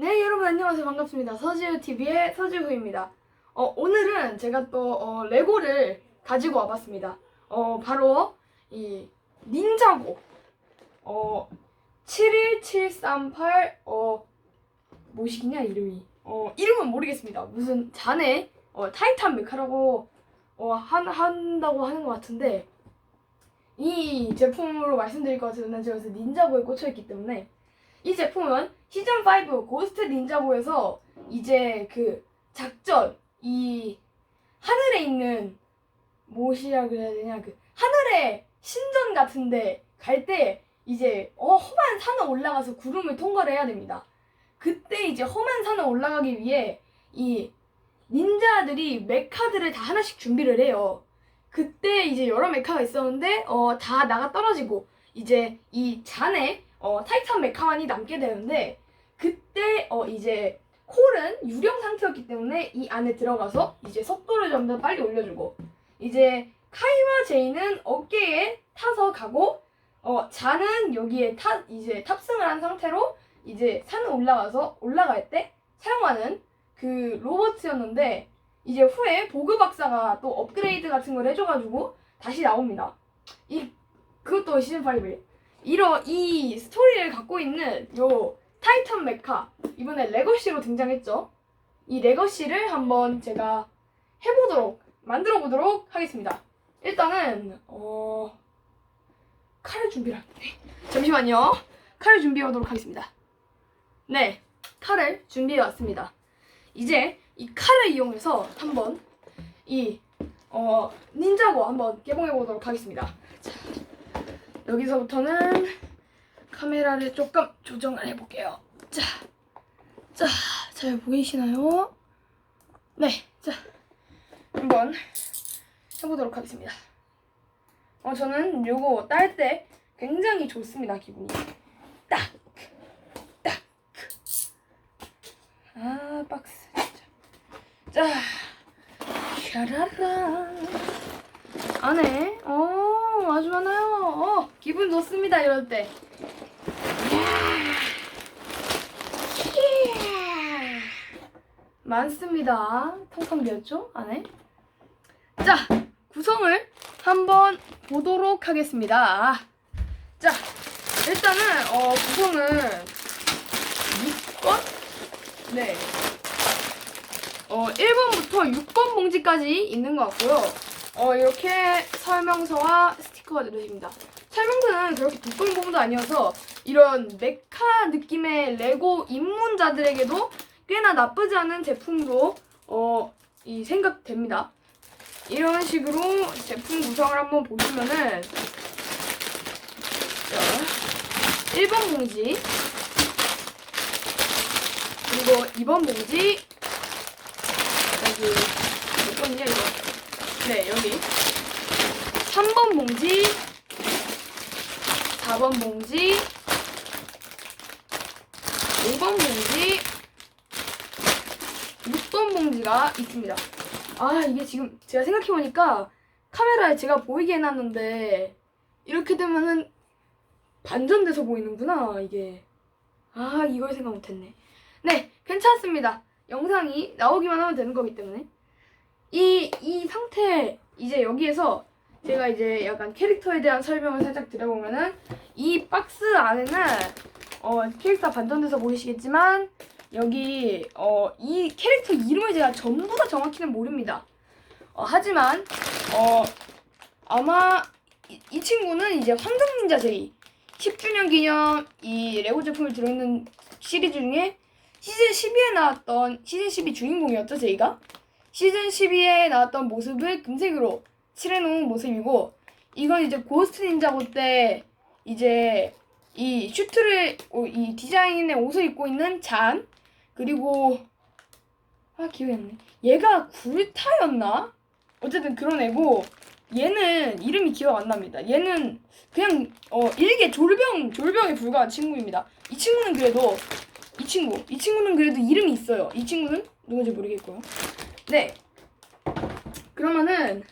네, 여러분 안녕하세요. 반갑습니다. 서지우TV의 서지우입니다. 어, 오늘은 제가 또 어, 레고를 가지고 와봤습니다. 어, 바로 이 닌자고 어, 71738 어, 뭐시기냐 이름이 어, 이름은 모르겠습니다. 무슨 자네 어, 타이탄 메카라고 어, 한, 한다고 하는 것 같은데 이 제품으로 말씀드릴 것 같은데 제가 닌자고에 꽂혀있기 때문에 이 제품은 시즌 5 고스트 닌자고에서 이제 그 작전 이 하늘에 있는 무엇이라 그래야 되냐 그 하늘의 신전 같은데 갈 때 이제 어 험한 산을 올라가서 구름을 통과를 해야 됩니다. 그때 이제 험한 산을 올라가기 위해 이 닌자들이 메카들을 다 하나씩 준비를 해요. 그때 이제 여러 메카가 있었는데 어 다 나가 떨어지고 이제 이 잔에 어, 타이탄 메카만이 남게 되는데 그때 어, 이제 콜은 유령 상태였기 때문에 이 안에 들어가서 이제 속도를 좀더 빨리 올려주고 이제 카이와 제이는 어깨에 타서 가고 어, 잔은 여기에 타 이제 탑승을 한 상태로 이제 산을 올라가서 올라갈 때 사용하는 그 로버트였는데 이제 후에 보그 박사가 또 업그레이드 같은 걸 해줘가지고 다시 나옵니다. 이 그것도 시즌 5에 이러 이 스토리를 갖고 있는 요 타이탄 메카 이번에 레거시로 등장했죠. 이 레거시를 한번 제가 해보도록 만들어 보도록 하겠습니다. 일단은 어 칼을 준비를 네. 잠시만요. 칼을 준비해 오도록 하겠습니다. 네, 칼을 준비해 왔습니다. 이제 이 칼을 이용해서 한번 이 어, 닌자고 한번 개봉해 보도록 하겠습니다. 자, 여기서부터는 카메라를 조금 조정을 해볼게요. 자, 자, 잘 보이시나요? 네, 자, 한번 해보도록 하겠습니다. 어, 저는 요거 딸 때 굉장히 좋습니다, 기분이. 딱, 딱. 아, 박스, 진짜. 자, 샤라라. 안에, 어, 아주 많아요. 어, 기분 좋습니다, 이럴 때. 많습니다. 텅텅 비었죠? 안에. 자, 구성을 한번 보도록 하겠습니다. 자, 일단은, 어, 구성은 6권? 네. 어, 1번부터 6권 봉지까지 있는 것 같고요. 어, 이렇게 설명서와 스티커가 들어있습니다. 설명서는 그렇게 두꺼운 부분도 아니어서 이런 메카 느낌의 레고 입문자들에게도 꽤나 나쁘지 않은 제품으로 어, 이 생각됩니다. 이런 식으로 제품 구성을 한번 보시면은 자, 1번 봉지 그리고 2번 봉지 여기 몇 번이냐 이거 네, 여기. 3번 봉지, 4번 봉지, 5번 봉지, 6번 봉지가 있습니다. 아, 이게 지금 제가 생각해보니까 카메라에 제가 보이게 해놨는데 이렇게 되면은 반전돼서 보이는구나, 이게. 아, 이걸 생각 못했네. 네, 괜찮습니다. 영상이 나오기만 하면 되는 거기 때문에. 이, 이 상태, 이제 여기에서 제가 이제 약간 캐릭터에 대한 설명을 살짝 드려보면은 이 박스 안에는 어, 캐릭터 반전돼서 보이시겠지만 여기 어, 이 캐릭터 이름을 제가 전부 다 정확히는 모릅니다. 어, 하지만 어, 아마 이, 이 친구는 이제 황금 닌자 제이 10주년 기념 이 레고 제품을 들어있는 시리즈 중에 시즌 12에 나왔던 시즌 12 주인공이었죠 제이가? 시즌 12에 나왔던 모습을 금색으로 칠해놓은 모습이고 이건 이제 고스트 닌자고 때 이제 이 슈트를 어, 이 디자인의 옷을 입고 있는 잔 그리고 아 기억이 안 나. 얘가 굴타였나? 어쨌든 그런 애고 얘는 이름이 기억 안 납니다. 얘는 그냥 어 일개 졸병 졸병에 불과한 친구입니다. 이 친구는 그래도 이 친구 이 친구는 그래도 이름이 있어요. 이 친구는 누군지 모르겠고요. 네. 그러면은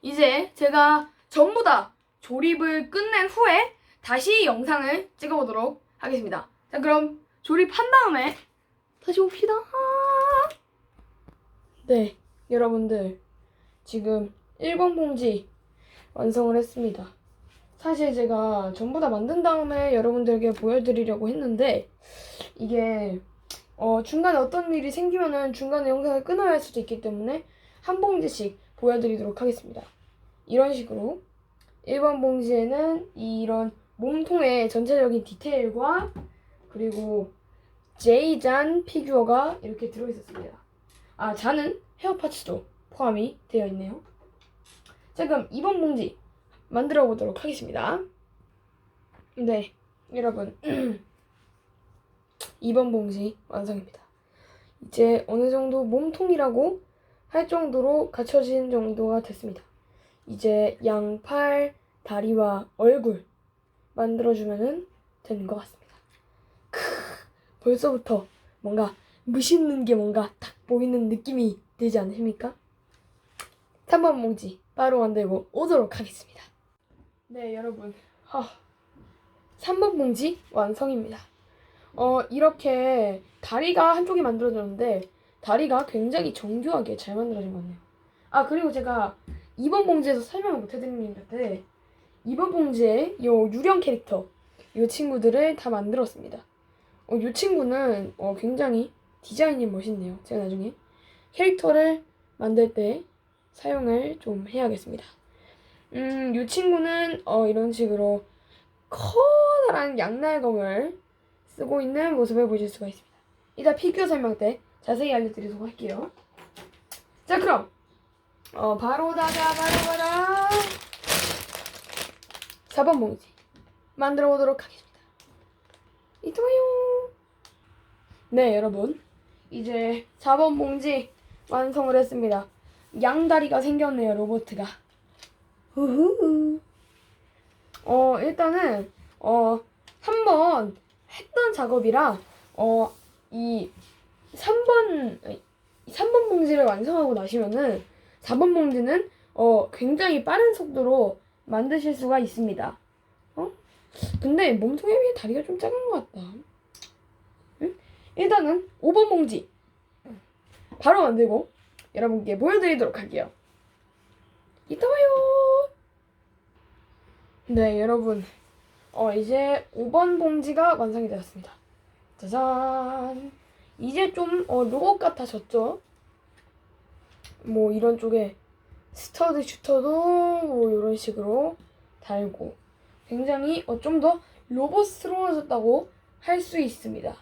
이제 제가 전부 다 조립을 끝낸 후에 다시 영상을 찍어보도록 하겠습니다. 자, 그럼 조립한 다음에 다시 옵시다. 네, 여러분들 지금 1번 봉지 완성을 했습니다. 사실 제가 전부 다 만든 다음에 여러분들에게 보여드리려고 했는데 이게 어, 중간에 어떤 일이 생기면은 중간에 영상을 끊어야 할 수도 있기 때문에 한 봉지씩 보여드리도록 하겠습니다. 이런 식으로 1번 봉지에는 이런 몸통의 전체적인 디테일과 그리고 제이잔 피규어가 이렇게 들어있었습니다. 아, 잔은 헤어 파츠도 포함이 되어 있네요. 자, 그럼 2번 봉지 만들어 보도록 하겠습니다. 네, 여러분. 2번 봉지 완성입니다. 이제 어느 정도 몸통이라고 할 정도로 갖춰진 정도가 됐습니다. 이제 양 팔, 다리와 얼굴 만들어주면 되는 것 같습니다. 크, 벌써부터 뭔가 멋있는 게 뭔가 딱 보이는 느낌이 되지 않으십니까? 3번 봉지 바로 만들고 오도록 하겠습니다. 네, 여러분. 하, 3번 봉지 완성입니다. 어, 이렇게 다리가 한쪽이 만들어졌는데 다리가 굉장히 정교하게 잘 만들어진 것 같네요. 아, 그리고 제가 2번 봉지에서 설명을 못 해드린 것 같은데 2번 봉지에 요 유령 캐릭터 이 친구들을 다 만들었습니다. 어, 이 친구는 어, 굉장히 디자인이 멋있네요. 제가 나중에 캐릭터를 만들 때 사용을 좀 해야겠습니다. 음, 이 친구는 어, 이런 식으로 커다란 양날검을 쓰고 있는 모습을 보실 수가 있습니다. 이따 피규어 설명 때 자세히 알려드리도록 할게요. 자, 그럼 어, 바로 가자, 바로 가자. 4번 봉지 만들어 보도록 하겠습니다. 이따 봐요. 네, 여러분. 이제 4번 봉지 완성을 했습니다. 양다리가 생겼네요, 로보트가. 후후. 어, 일단은, 어, 한번 했던 작업이라, 어, 이 3번, 3번 봉지를 완성하고 나시면은 4번 봉지는, 어, 굉장히 빠른 속도로 만드실 수가 있습니다. 어? 근데 몸통에 비해 다리가 좀 작은 것 같다. 응? 일단은 5번 봉지 바로 만들고 여러분께 보여드리도록 할게요. 이따 봐요. 네, 여러분. 어, 이제 5번 봉지가 완성이 되었습니다. 짜잔. 이제 좀, 어, 로봇 같아졌죠? 뭐, 이런 쪽에 스터드 슈터도 뭐, 이런 식으로 달고. 굉장히, 어, 좀 더 로봇스러워졌다고 할 수 있습니다.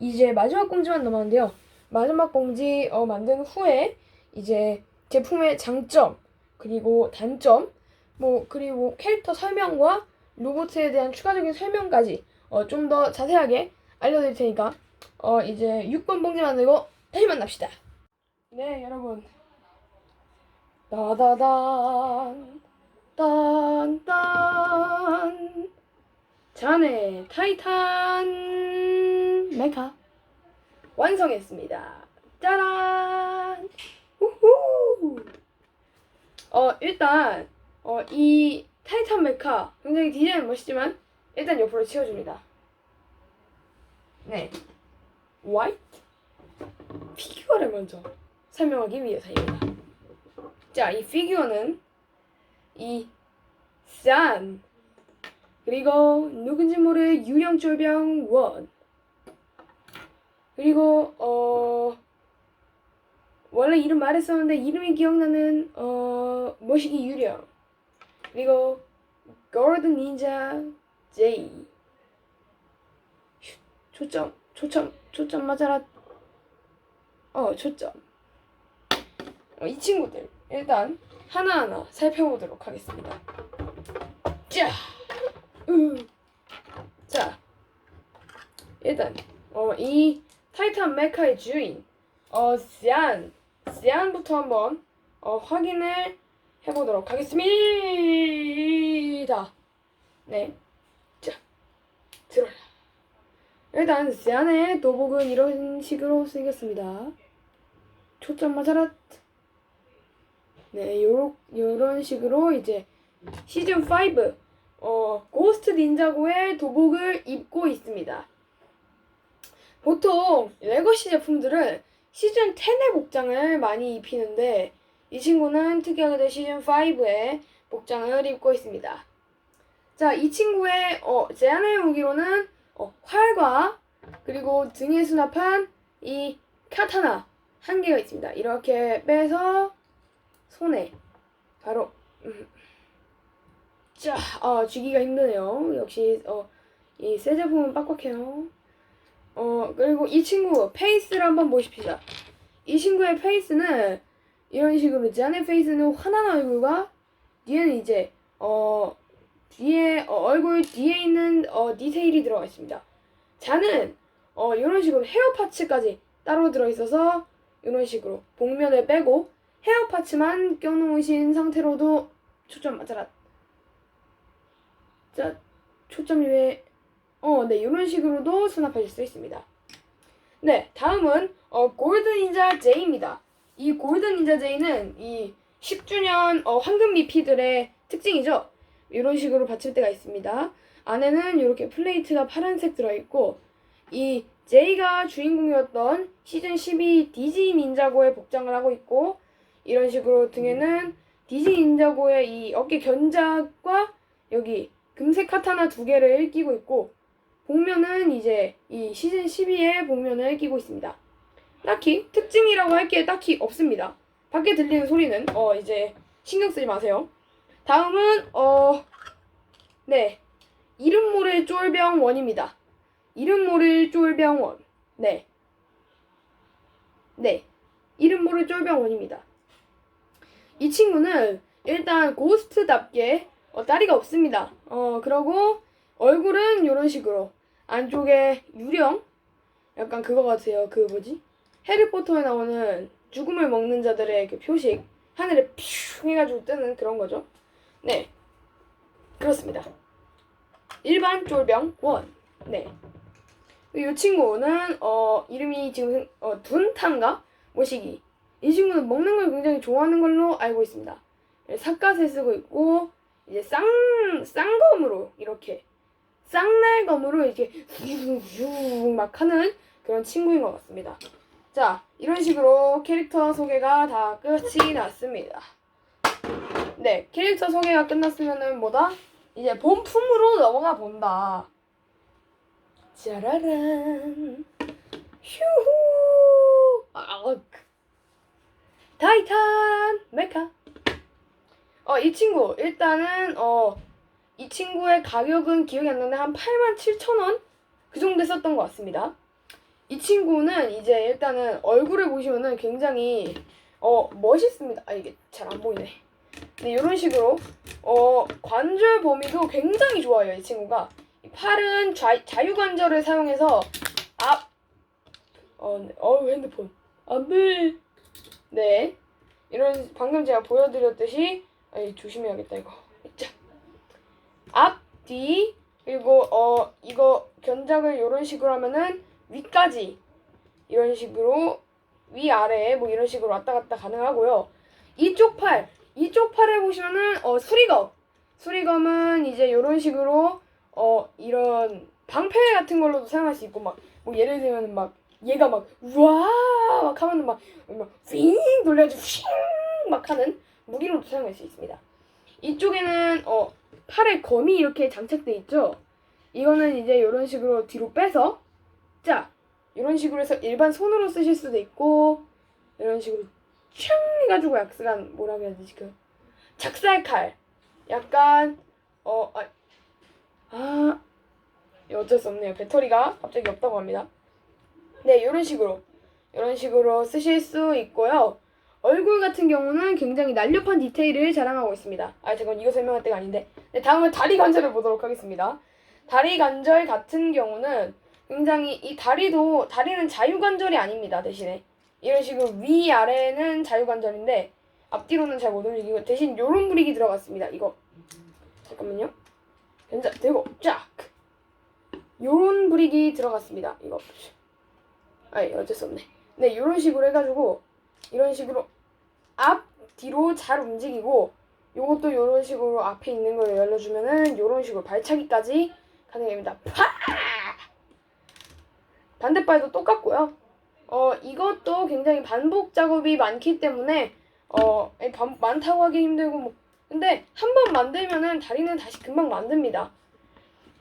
이제 마지막 봉지만 남았는데요. 마지막 봉지 어, 만든 후에 이제 제품의 장점 그리고 단점 뭐 그리고 캐릭터 설명과 로봇에 대한 추가적인 설명까지 어, 좀 더 자세하게 알려드릴 테니까 어, 이제 6번 봉지 만들고 다시 만납시다. 네 여러분 따다단 딴딴 자네 타이탄 메카 완성했습니다. 짜란! 우후! 어, 일단, 어, 이 타이탄 메카 굉장히 디자인 멋있지만, 일단 옆으로 치워줍니다. 네. 화이트? 피규어를 먼저 설명하기 위해서입니다. 자, 이 피규어는 이 싼, 그리고 누군지 모를 유령 쫄병 원, 그리고 어 원래 이름 말했었는데 이름이 기억나는 어 머시기 유령 그리고 골든 닌자 제이 슛, 초점 초점 초점 맞아라. 어 초점. 어, 이 친구들 일단 하나하나 살펴보도록 하겠습니다. 자, 으. 자 일단 어, 이 타이탄 메카의 주인 어, 시안 시안부터 한번 어, 확인을 해보도록 하겠습니다. 네, 자 들어라. 일단 시안의 도복은 이런 식으로 생겼습니다. 초점 맞아라. 네, 요런 요런 식으로 이제 시즌 5 어, 고스트 닌자고의 도복을 입고 있습니다. 보통 레거시 제품들은 시즌 10의 복장을 많이 입히는데 이 친구는 특이하게도 시즌 5의 복장을 입고 있습니다. 자, 이 친구의 어, 제안의 무기로는 어, 활과 그리고 등에 수납한 이 카타나 한 개가 있습니다. 이렇게 빼서 손에 바로 음. 자, 아, 쥐기가 힘드네요. 역시 어, 이새 제품은 빡빡해요. 어, 그리고 이 친구 페이스를 한번 보십시다. 이 친구의 페이스는 이런 식으로 짠의 페이스는 환한 얼굴과 뒤에는 이제 어 뒤에 어, 얼굴 뒤에 있는 어 디테일이 들어가 있습니다. 잔은 어 이런 식으로 헤어 파츠까지 따로 들어 있어서 이런 식으로 복면을 빼고 헤어 파츠만 껴놓으신 상태로도 초점 맞아라. 자 초점이 왜 어, 네, 이런 식으로도 수납하실 수 있습니다. 네, 다음은 어, 골든 닌자 J입니다. 이 골든 J는 이 10주년 어, 황금 미피들의 특징이죠. 이런 식으로 받침대가 있습니다. 안에는 이렇게 플레이트가 파란색 들어있고 이 J가 주인공이었던 시즌 12 디지 닌자고의 복장을 하고 있고 이런 식으로 등에는 디지 닌자고의 이 어깨 견작과 여기 금색 카타나 두 개를 끼고 있고 복면은 이제 이 시즌 12의 복면을 끼고 있습니다. 딱히 특징이라고 할 게 딱히 없습니다. 밖에 들리는 소리는 어 이제 신경 쓰지 마세요. 다음은 어 네. 이름 모를 쫄병 원입니다. 이름 모를 쫄병 원. 네. 네. 이름 모를 쫄병 원입니다. 이 친구는 일단 고스트답게 어, 다리가 없습니다. 어 그러고 얼굴은 이런 식으로 안쪽에 유령 약간 그거 같아요. 그 뭐지? 해리포터에 나오는 죽음을 먹는 자들의 그 표식 하늘에 퓨 해가지고 뜨는 그런 거죠. 네 그렇습니다. 일반 쫄병 원. 네. 이 친구는 어 이름이 지금 어 둔탄가 모시기. 이 친구는 먹는 걸 굉장히 좋아하는 걸로 알고 있습니다. 삿갓을 쓰고 있고 이제 쌍 쌍검으로 이렇게 쌍날검으로 이렇게 막 하는 그런 친구인 것 같습니다. 자, 이런 식으로 캐릭터 소개가 다 끝이 났습니다. 네, 캐릭터 소개가 끝났으면은 뭐다? 이제 본품으로 넘어가 본다. 짜라란. 휴후. 아, 아, 타이탄 메카. 어, 이 친구 일단은 어, 이 친구의 가격은 기억이 안 나는데 한 8만 7천 원? 그 정도 썼던 것 같습니다. 이 친구는 이제 일단은 얼굴을 보시면은 굉장히 어 멋있습니다. 아 이게 잘 안 보이네. 네 이런 식으로 어 관절 범위도 굉장히 좋아요 이 친구가 이 팔은 좌, 자유관절을 사용해서 앞 어, 네. 어 핸드폰 안돼 네 이런 방금 제가 보여드렸듯이 아이 조심해야겠다 이거 자 앞, 뒤, 그리고 어 이거 견작을 이런 식으로 하면은 위까지 이런 식으로 위 아래 뭐 이런 식으로 왔다 갔다 가능하고요. 이쪽 팔, 이쪽 팔을 보시면은 어 수리검, 수리검은 이제 이런 식으로 어 이런 방패 같은 걸로도 사용할 수 있고 막 뭐 예를 들면 막 얘가 막 우와 막 하면은 막막윙 돌려가지고 휙막 하는 무기로도 사용할 수 있습니다. 이쪽에는 어 팔에 검이 이렇게 장착돼 있죠. 이거는 이제 이런 식으로 뒤로 빼서 자 이런 식으로 해서 일반 손으로 쓰실 수도 있고 이런 식으로 촤 해가지고 약간 뭐라 그래야 되지 그 작살칼 약간 어 아, 아 어쩔 수 없네요 배터리가 갑자기 없다고 합니다 네 이런 식으로 이런 식으로 쓰실 수 있고요 얼굴 같은 경우는 굉장히 날렵한 디테일을 자랑하고 있습니다. 아, 잠깐 이거 설명할 때가 아닌데. 네, 다음은 다리 관절을 보도록 하겠습니다. 다리 관절 같은 경우는 굉장히 이 다리도 다리는 자유 관절이 아닙니다. 대신에 이런 식으로 위 아래는 자유 관절인데 앞뒤로는 잘 못 움직이고 대신 요런 브릭이 들어갔습니다. 이거 잠깐만요. 견자 대고 쫙 요런 브릭이 들어갔습니다. 이거 아이 어쩔 수 없네. 네, 요런 식으로 해가지고 이런 식으로 앞 뒤로 잘 움직이고 요것도 이런 식으로 앞에 있는 걸 열어주면은 이런 식으로 발차기까지 가능합니다. 파! 반대발도 똑같고요. 어, 이것도 굉장히 반복 작업이 많기 때문에 어, 에, 반- 많다고 하기 힘들고 뭐 근데 한 번 만들면은 다리는 다시 금방 만듭니다.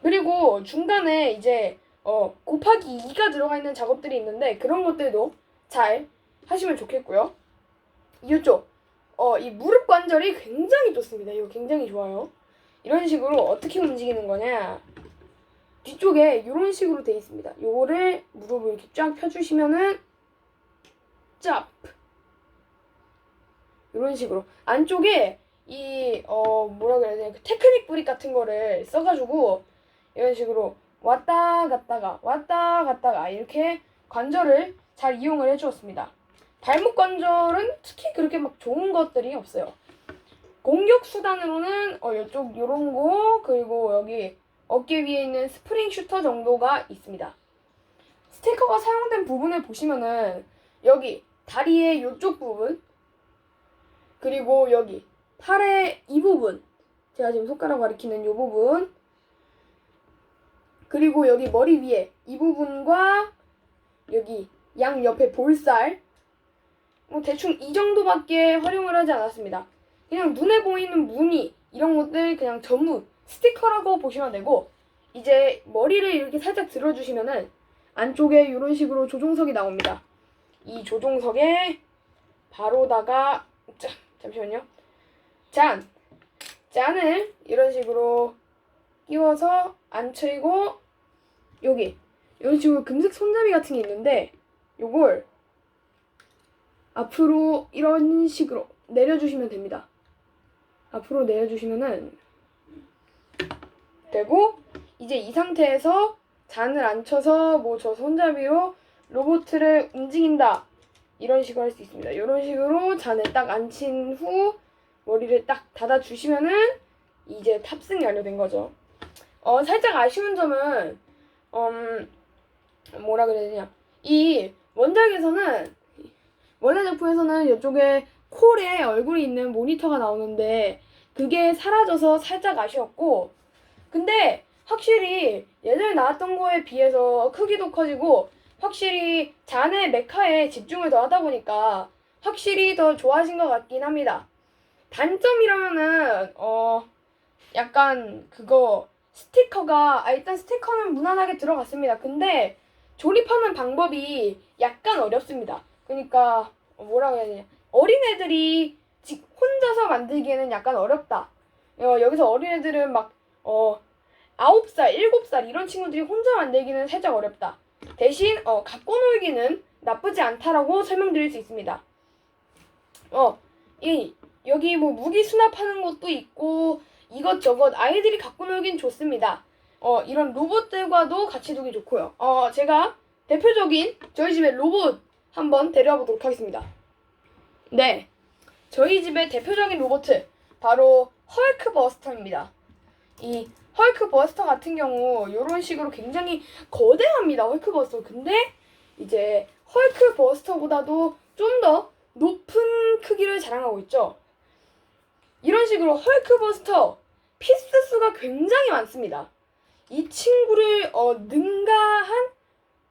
그리고 중간에 이제 어, 곱하기 2가 들어가 있는 작업들이 있는데 그런 것들도 잘 하시면 좋겠고요. 이쪽 어, 이 무릎 관절이 굉장히 좋습니다. 이거 굉장히 좋아요. 이런 식으로 어떻게 움직이는 거냐? 뒤쪽에 이런 식으로 돼 있습니다. 요거를 무릎을 이렇게 쫙 펴주시면은 짭 이런 식으로 안쪽에 이 어 뭐라 그래야 되나 그 테크닉 브릭 같은 거를 써가지고 이런 식으로 왔다 갔다가 왔다 갔다가 이렇게 관절을 잘 이용을 해주었습니다. 발목 관절은 특히 그렇게 막 좋은 것들이 없어요. 공격 수단으로는 어 이쪽 요런 거 그리고 여기 어깨 위에 있는 스프링 슈터 정도가 있습니다. 스티커가 사용된 부분을 보시면은 여기 다리의 요쪽 부분 그리고 여기 팔의 이 부분 제가 지금 손가락 가리키는 요 부분 그리고 여기 머리 위에 이 부분과 여기 양 옆에 볼살 뭐 대충 이 정도밖에 활용을 하지 않았습니다. 그냥 눈에 보이는 무늬 이런 것들 그냥 전부 스티커라고 보시면 되고 이제 머리를 이렇게 살짝 들어주시면은 안쪽에 이런 식으로 조종석이 나옵니다. 이 조종석에 바로다가 자, 잠시만요. 잔 잔을 이런 식으로 끼워서 앉히고 여기 이런 식으로 금색 손잡이 같은 게 있는데 요걸 앞으로 이런 식으로 내려주시면 됩니다. 앞으로 내려주시면은 되고 이제 이 상태에서 잔을 앉혀서 뭐 저 손잡이로 로봇을 움직인다 이런 식으로 할 수 있습니다. 이런 식으로 잔을 딱 앉힌 후 머리를 딱 닫아주시면은 이제 탑승이 완료된 거죠. 어 살짝 아쉬운 점은 음 뭐라 그래야 되냐 이 원작에서는 원래 작품에서는 이쪽에 콜에 얼굴이 있는 모니터가 나오는데 그게 사라져서 살짝 아쉬웠고 근데 확실히 예전에 나왔던 거에 비해서 크기도 커지고 확실히 잔의 메카에 집중을 더 하다 보니까 확실히 더 좋아진 것 같긴 합니다. 단점이라면은 어 약간 그거 스티커가 아 일단 스티커는 무난하게 들어갔습니다. 근데 조립하는 방법이 약간 어렵습니다. 그러니까 어, 뭐라고 해야 되냐 어린애들이 지- 혼자서 만들기에는 약간 어렵다. 어, 여기서 어린애들은 막 어, 9살, 7살 이런 친구들이 혼자 만들기는 살짝 어렵다. 대신 어, 갖고 놀기는 나쁘지 않다라고 설명드릴 수 있습니다. 어, 이 여기 뭐 무기 수납하는 것도 있고 이것저것 아이들이 갖고 놀긴 좋습니다. 어, 이런 로봇들과도 같이 두기 좋고요. 어, 제가 대표적인 저희 집의 로봇 한번 데려와 보도록 하겠습니다. 네. 저희 집의 대표적인 로봇 바로 헐크 버스터입니다. 이 헐크 버스터 같은 경우 이런 식으로 굉장히 거대합니다. 헐크 버스터. 근데 이제 헐크 버스터보다도 좀 더 높은 크기를 자랑하고 있죠. 이런 식으로 헐크 버스터 피스 수가 굉장히 많습니다. 이 친구를 어, 능가한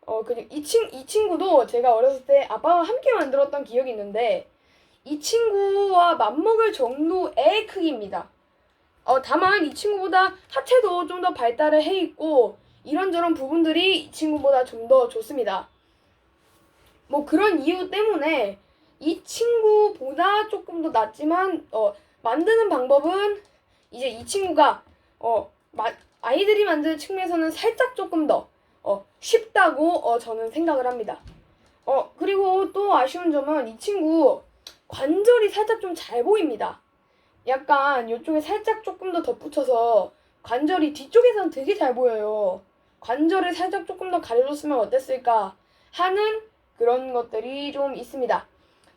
어 그냥 이, 친, 이 친구도 제가 어렸을 때 아빠와 함께 만들었던 기억이 있는데 이 친구와 맞먹을 정도의 크기입니다. 어, 다만 이 친구보다 하체도 좀 더 발달을 해 있고 이런저런 부분들이 이 친구보다 좀 더 좋습니다. 뭐 그런 이유 때문에 이 친구보다 조금 더 낫지만 어, 만드는 방법은 이제 이 친구가 어, 마, 아이들이 만드는 측면에서는 살짝 조금 더 어, 쉽다고 어, 저는 생각을 합니다. 어, 그리고 또 아쉬운 점은 이 친구 관절이 살짝 좀 잘 보입니다. 약간 이쪽에 살짝 조금 더 덧붙여서 관절이 뒤쪽에서는 되게 잘 보여요. 관절을 살짝 조금 더 가려줬으면 어땠을까 하는 그런 것들이 좀 있습니다.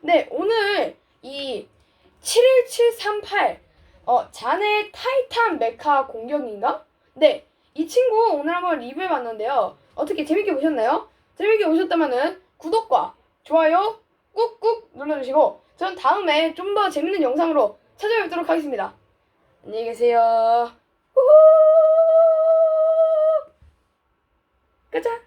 네, 오늘 이 71738, 어, 자네 타이탄 메카 공격인가? 네, 이 친구 오늘 한번 리뷰해봤는데요. 어떻게 재밌게 보셨나요? 재밌게 보셨다면은 구독과 좋아요 꾹꾹 눌러주시고 전 다음에 좀 더 재밌는 영상으로 찾아뵙도록 하겠습니다. 안녕히 계세요. 후후! 가자.